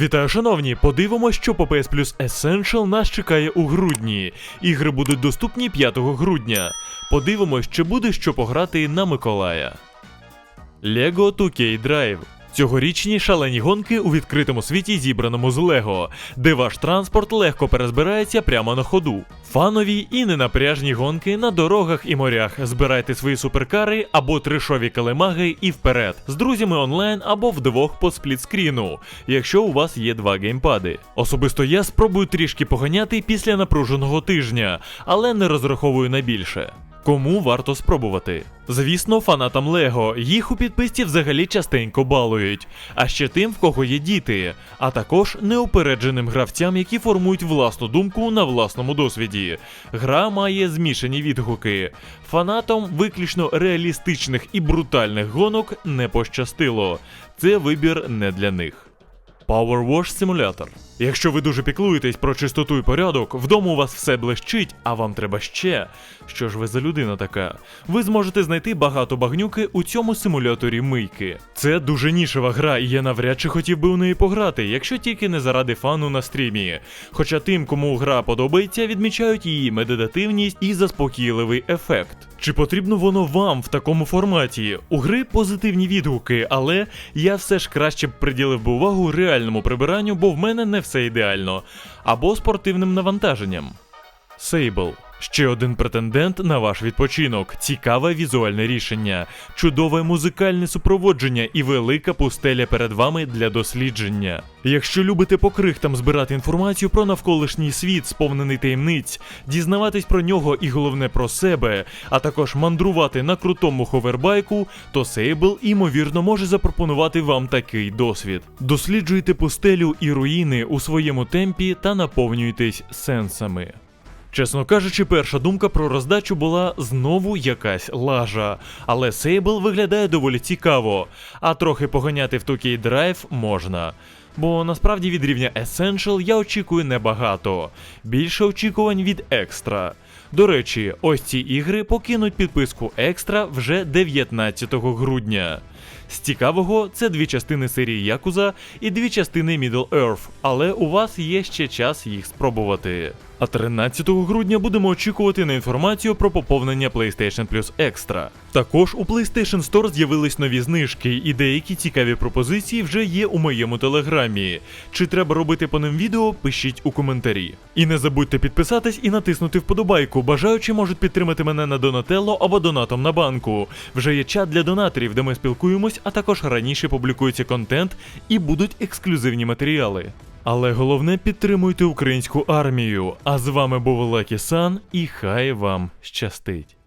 Вітаю, шановні! Подивимось, що по PS Plus Essential нас чекає у грудні. Ігри будуть доступні 5 грудня. Подивимось, чи буде що пограти на Миколая. Lego 2K Drive. Цьогорічні шалені гонки у відкритому світі, зібраному з Лего, де ваш транспорт легко перезбирається прямо на ходу. Фанові і ненапряжні гонки на дорогах і морях. Збирайте свої суперкари або трешові калемаги і вперед з друзями онлайн або вдвох по сплітскріну, якщо у вас є два геймпади. Особисто я спробую трішки поганяти після напруженого тижня, але не розраховую на більше. Кому варто спробувати? Звісно, фанатам Лего їх у підписці взагалі частенько балують, а ще тим, в кого є діти, а також неупередженим гравцям, які формують власну думку на власному досвіді. Гра має змішані відгуки. Фанатам виключно реалістичних і брутальних гонок не пощастило. Це вибір не для них. Power Wash Simulator. Якщо ви дуже піклуєтесь про чистоту і порядок, вдома у вас все блищить, а вам треба ще. Що ж ви за людина така? Ви зможете знайти багато багнюки у цьому симуляторі мийки. Це дуже нішева гра, і я навряд чи хотів би у неї пограти, якщо тільки не заради фану на стрімі. Хоча тим, кому гра подобається, відмічають її медитативність і заспокійливий ефект. Чи потрібно воно вам в такому форматі? У гри позитивні відгуки, але я все ж краще б приділив би увагу реальному прибиранню, бо в мене не все ідеально, або спортивним навантаженням. Сейбл. Ще один претендент на ваш відпочинок. Цікаве візуальне рішення, чудове музикальне супроводження і велика пустеля перед вами для дослідження. Якщо любите по крихтам збирати інформацію про навколишній світ, сповнений таємниць, дізнаватись про нього і головне про себе, а також мандрувати на крутому ховербайку, то Сейбл імовірно може запропонувати вам такий досвід. Досліджуйте пустелю і руїни у своєму темпі та наповнюйтесь сенсами. Чесно кажучи, перша думка про роздачу була знову якась лажа, але Сейбл виглядає доволі цікаво, а трохи поганяти в Токій драйв можна. Бо насправді від рівня Essential я очікую небагато. Більше очікувань від екстра. До речі, ось ці ігри покинуть підписку екстра вже 19 грудня. З цікавого це дві частини серії Якуза і дві частини Middle Earth, але у вас є ще час їх спробувати. А 13 грудня будемо очікувати на інформацію про поповнення PlayStation Plus Extra. Також у PlayStation Store з'явились нові знижки, і деякі цікаві пропозиції вже є у моєму телеграмі. Чи треба робити по ним відео, пишіть у коментарі. І не забудьте підписатись і натиснути вподобайку. Бажаючі можуть підтримати мене на Донателло або донатом на банку. Вже є чат для донаторів, де ми спілкуємось, а також раніше публікується контент і будуть ексклюзивні матеріали. Але головне підтримуйте українську армію. А з вами був Лакі Сан, і хай вам щастить.